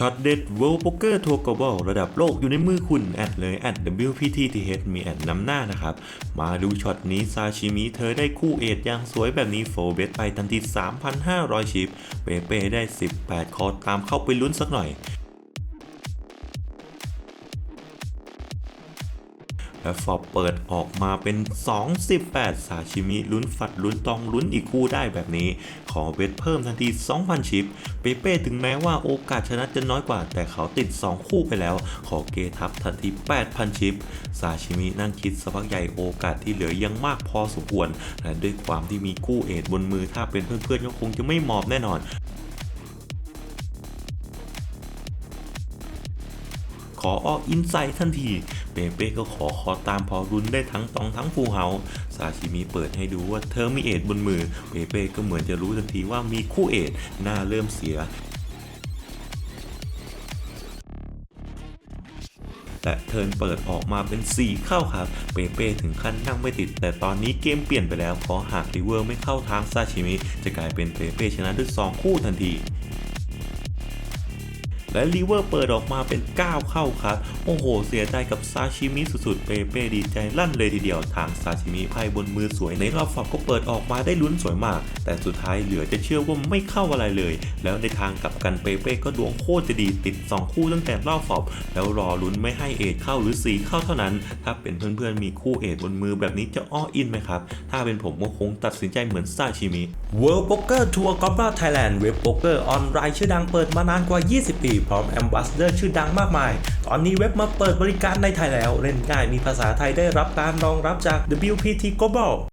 ช็อตเด็ด World Poker Tour Global ระดับโลกอยู่ในมือคุณ แอดเลย แอด WPTTH มีแอดนำหน้านะครับ มาดูช็อตนี้ ซาชิมิเธอได้คู่เอทอย่างสวยแบบนี้โฟเบสไปทันที 3,500 ชิป เปเป้ได้ 18 คอร์ตามเข้าไปลุ้นสักหน่อย และฟอบเปิดออกมาเป็น 218 ซาชิมิลุ้นฝัดลุ้นตองลุ้นอีกคู่ได้แบบนี้ ขอเวทเพิ่มทันที 2,000 ชิป เปเป้ถึงแม้ว่าโอกาสชนะจะน้อยกว่า แต่เขาติด 2 คู่ไปแล้ว ขอเกทับทันที 8,000 ชิป ซาชิมินั่งคิดสักพักใหญ่โอกาสที่เหลือยังมากพอสมควรและด้วยความที่มีคู่เอทบนมือถ้าเป็นเพื่อนๆก็คงจะไม่หมอบแน่นอน ขอออกอินไซต์ทันทีเปเป้ก็ขอขอตามพอรุนได้ทั้งตองทั้งฟูเฮาซาชิมิเปิดให้ดูว่าเธอมีเอทบนมือเปเป้ก็เหมือนจะรู้ทันทีว่ามีคู่เอทหน้าเริ่มเสียแต่เทิร์นเปิดออกมาเป็น 4 เข้าครับ เปเป้ถึงขั้นนั่งไม่ติด แต่ตอนนี้เกมเปลี่ยนไปแล้วเพราะหากริเวอร์ไม่เข้าทางซาชิมิ จะกลายเป็นเปเป้ชนะด้วย 2 คู่ทันที และลิเวอร์เปิดออกมาเป็น 9 เข้าครับ โอ้โห เสียใจกับซาชิมิสุดๆ เปเป้ดีใจลั่นเลยทีเดียวทางซาชิมิไพ่บนมือสวยในรอบฟอบก็เปิดออกมาได้ลุ้นสวยมาก แต่สุดท้ายเหลือจะเชื่อว่าไม่เข้าอะไรเลย แล้วในทางกลับกันเปเป้ก็ดวงโคตรจะดีติด 2 คู่ตั้งแต่รอบฟอบ แล้วรอลุ้นไม่ให้เอทเข้าหรือ4เข้าเท่านั้น ถ้าเป็นเพื่อนๆมีคู่เอทบนมือแบบนี้จะอ้ออินไหมครับถ้าเป็นผมก็คงตัดสินใจเหมือนซาชิมิ World Poker Tour g o b a Thailand เว็บโป๊กเกอร์ออนไลน์ชื่อดังเปิดมานานกว่า 20 ปีพร้อมแอมบ s สเดอร์ชื่อดังมากมาย ตอนนี้เว็บมาเปิดบริการในไทยแล้ว เล่นง่ายมีภาษาไทยได้รับการรองรับจาก WPT Global